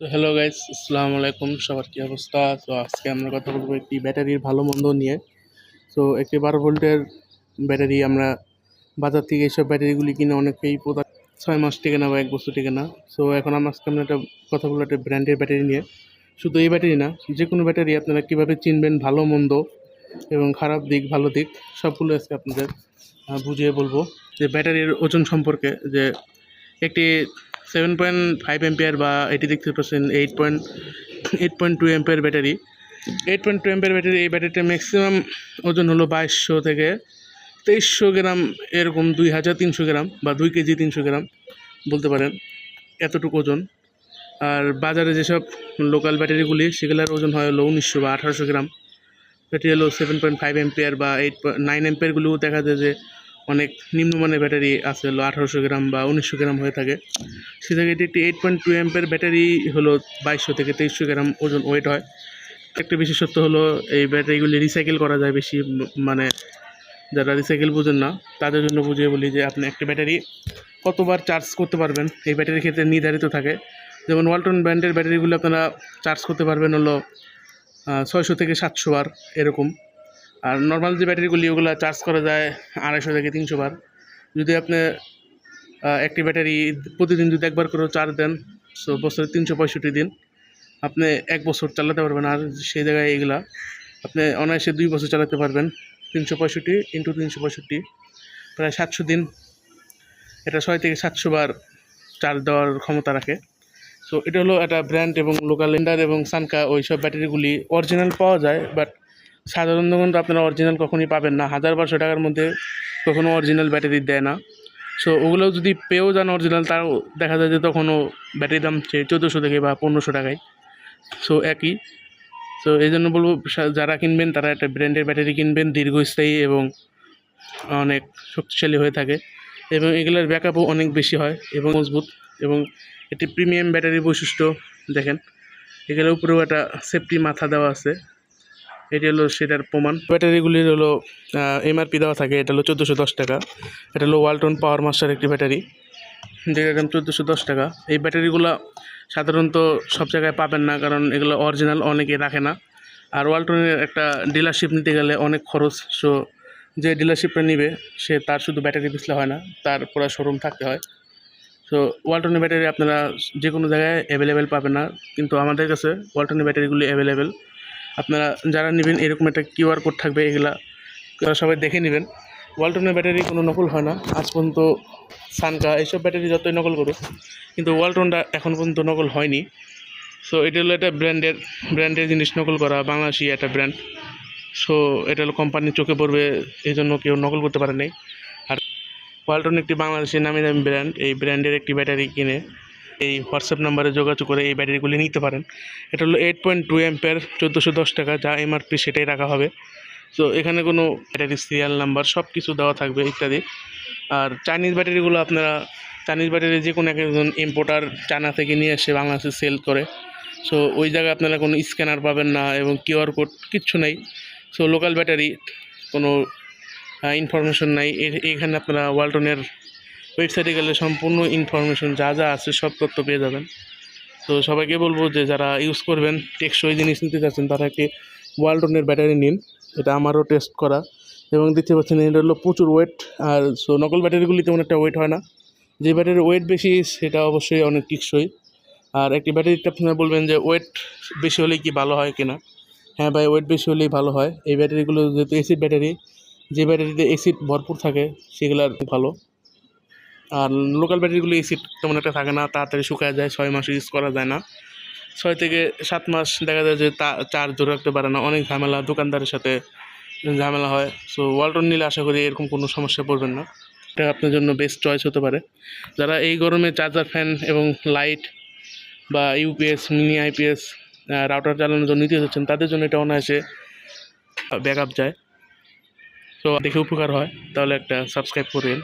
তো hello guys আসসালামু আলাইকুম। সবার কী অবস্থা? তো আজকে আমরা কথা বলব একটি ব্যাটারির ভালো মন্দ নিয়ে। তো একটি বারো ভোল্টের ব্যাটারি আমরা বাজার থেকে এইসব ব্যাটারিগুলি কিনে অনেকেই প্রদা ছয় মাস টিকে না বা এক বছর টিকে না। সো এখন আমরা আজকে আমরা একটা কথা বলব একটা ব্র্যান্ডের ব্যাটারি নিয়ে। শুধু এই ব্যাটারি না যে কোনো ব্যাটারি আপনারা কীভাবে চিনবেন ভালো, মন্দ এবং খারাপ দিক, ভালো দিক, সবগুলো আজকে আপনাদের বুঝিয়ে বলব। যে ব্যাটারির ওজন সম্পর্কে যে একটি সেভেন পয়েন্ট ফাইভ এম্পিয়ার বা এটি দেখতে পাচ্ছেন eight point eight point two ampere battery eight point two ampere battery এই ব্যাটারিটা ম্যাক্সিমাম ওজন হলো বাইশশো থেকে তেইশশো গ্রাম, এরকম দুই হাজার তিনশো গ্রাম বা দুই কেজি তিনশো গ্রাম, বলতে পারেন এতটুকু ওজন। আর বাজারে যেসব লোকাল ব্যাটারিগুলি সেগুলোর ওজন হয় হলো উনিশশো বা আঠারোশো গ্রাম। ব্যাটারি হলো সেভেন পয়েন্ট ফাইভ এম্পিয়ার বা এইট নাইন এম্পিয়ারগুলোও দেখা যায় যে অনেক নিম্নমানের ব্যাটারি আছে হলো আঠারোশো গ্রাম বা উনিশশো গ্রাম হয়ে থাকে। সে থেকে এটি একটি eight point two ampere battery হলো বাইশশো থেকে তেইশশো গ্রাম ওজন ওয়েট হয়। একটা বিশেষত্ব হলো এই ব্যাটারিগুলি রিসাইকেল করা যায় বেশি মানে যারা রিসাইকেল বোঝেন না, তাদের জন্য বুঝিয়ে বলি যে আপনি একটা ব্যাটারি কতবার চার্জ করতে পারবেন, এই ব্যাটারির ক্ষেত্রে নির্ধারিত থাকে। যেমন ওয়ালটন ব্র্যান্ডের ব্যাটারিগুলো আপনারা চার্জ করতে পারবেন হলো ছয়শো থেকে সাতশো বার এরকম। আর নর্মাল যে ব্যাটারিগুলি ওগুলো চার্জ করা যায় আড়াইশো থেকে তিনশো বার। যদি আপনি একটি ব্যাটারি প্রতিদিন যদি একবার করে চার্জ দেন সো বছরে তিনশো পঁয়ষট্টি দিন, আপনি এক বছর চালাতে পারবেন। আর সেই জায়গায় এগুলা, আপনি অনায়াসে দুই বছর চালাতে পারবেন। তিনশো পঁয়ষট্টি ইন্টু তিনশো পঁয়ষট্টি, প্রায় সাতশো দিন। এটা ছয় থেকে সাতশো বার চার্জ দেওয়ার ক্ষমতা রাখে। সো এটা হলো একটা ব্র্যান্ড এবং লোকাল লেন্ডার এবং সানকা ওই সব ব্যাটারিগুলি অরিজিনাল পাওয়া যায় বাট সাধারণ দোকান তো আপনারা অরিজিনাল কখনই পাবেন না। হাজার বারোশো টাকার মধ্যে কখনও অরিজিনাল ব্যাটারি দেয় না। সো ওগুলো যদি পেয়েও যান অরিজিনাল তাও দেখা যায় যে তখনও ব্যাটারির দাম হচ্ছে চোদ্দোশো থেকে বা পনেরোশো টাকায়। সো একই। সো এই জন্য বলব, সা- যারা কিনবেন, তারা একটা ব্র্যান্ডের ব্যাটারি কিনবেন, দীর্ঘস্থায়ী এবং অনেক শক্তিশালী হয়ে থাকে। এবং এগুলোর ব্যাকআপও অনেক বেশি হয় এবং মজবুত এবং এটি প্রিমিয়াম ব্যাটারি বৈশিষ্ট্য দেখেন। এগুলোর উপরেও একটা সেফটি মাথা দেওয়া আছে। এটি হলো সেটার প্রমাণ। ব্যাটারিগুলির হলো এমআরপি দেওয়া থাকে, এটা হলো চোদ্দোশো দশ টাকা। এটা হলো ওয়ালটন পাওয়ার মাস্টার একটি ব্যাটারি। যেটার দাম চোদ্দোশো দশ টাকা। এই ব্যাটারিগুলো সাধারণত সব জায়গায় পাবেন না, কারণ এগুলো অরিজিনাল অনেকে রাখে না। আর ওয়ালটনের একটা ডিলারশিপ নিতে গেলে অনেক খরচ। সো যে ডিলারশিপটা নিবে, সে তার শুধু ব্যাটারি বেচলে হয় না, তার পুরো শোরুম থাকতে হয়। সো ওয়ালটনের ব্যাটারি আপনারা যে কোনো জায়গায় অ্যাভেলেবেল পাবেন না। কিন্তু আমাদের কাছে ওয়ালটনের ব্যাটারিগুলি অ্যাভেলেবেল আপনারা যারা নেবেন, এরকম একটা কিউআর কোড থাকবে, এগুলা সবাই দেখে নেবেন। ওয়ালটনের ব্যাটারি কোনো নকল হয় না। আজ পর্যন্ত সানকা এইসব ব্যাটারি যতই নকল করুক, কিন্তু ওয়ালটনটা এখন পর্যন্ত নকল হয়নি। সো এটা হলো একটা ব্র্যান্ডের ব্র্যান্ডের জিনিস নকল করা, বাংলাদেশি একটা ব্র্যান্ড সো এটা হলো কোম্পানির চোখে পড়বে এই জন্য কেউ নকল করতে পারে নাই। আর ওয়ালটন একটি বাংলাদেশের নামি দামি ব্র্যান্ড এই ব্র্যান্ডের একটি ব্যাটারি কিনে। এই হোয়াটসঅ্যাপ নাম্বারে যোগাযোগ করে এই ব্যাটারিগুলি নিতে পারেন। এটা হলো এইট পয়েন্ট টু এম্পের চোদ্দোশো দশ টাকা, যা এমআরপি সেটাই রাখা হবে। তো এখানে কোনো ব্যাটারি সিরিয়াল নাম্বার সব কিছু দেওয়া থাকবে ইত্যাদি। আর চাইনিজ ব্যাটারিগুলো আপনারা চাইনিজ ব্যাটারি যে কোনো একজন ইম্পোর্টার চায়না থেকে নিয়ে এসে বাংলাদেশে সেল করে। সো ওই জায়গায় আপনারা কোনো স্ক্যানার পাবেন না এবং কিউআর কোড কিচ্ছু নেই। সো লোকাল ব্যাটারি কোনো ইনফরমেশন নাই। এখানে আপনারা ওয়ালটনের ওয়েবসাইটে গেলে সম্পূর্ণ ইনফরমেশন যা যা আছে সব তথ্য পেয়ে যাবেন। তো সবাইকে বলব যে যারা ইউজ করবেন, টেকসই জিনিস নিতে চাচ্ছেন, তারা একটি ওয়ালটনের ব্যাটারি নিন। এটা আমারও টেস্ট করা। এবং দেখতে পাচ্ছেন, এটা হলো প্রচুর ওয়েট আর সো নকল ব্যাটারিগুলি তেমন একটা ওয়েট হয় না। যে ব্যাটারির ওয়েট বেশি, সেটা অবশ্যই অনেক টিকসই। আর একটি ব্যাটারিটা আপনারা বলবেন যে ওয়েট বেশি হলেই কি ভালো হয় কিনা? হ্যাঁ ভাই ওয়েট বেশি হলেই ভালো হয়। এই ব্যাটারিগুলো যেহেতু এসিড ব্যাটারি যে ব্যাটারিতে এসিড ভরপুর থাকে সেগুলো আর ভালো। আর লোকাল ব্যাটারিগুলো এসিড তেমন একটা থাকে না, তাড়াতাড়ি শুকায় যায়, ছয় মাস ইউজ করা যায় না। ছয় থেকে সাত মাস দেখা যায় যে তা চার্জ ধরে রাখতে পারে না, অনেক ঝামেলা, দোকানদারের সাথে ঝামেলা হয়। সো ওয়ালটন নিলে আশা করি এরকম কোনো সমস্যা পড়বেন না। এটা আপনার জন্য বেস্ট চয়েস হতে পারে। যারা এই গরমে চার্জার ফ্যান এবং লাইট বা ইউপিএস মিনি আইপিএস রাউটার চালানোর জন্য নিতে যাচ্ছেন, তাদের জন্য এটা অনায়াসে ব্যাক আপ যায়। তো দেখে উপকার হয়, তাহলে একটা সাবস্ক্রাইব করবেন।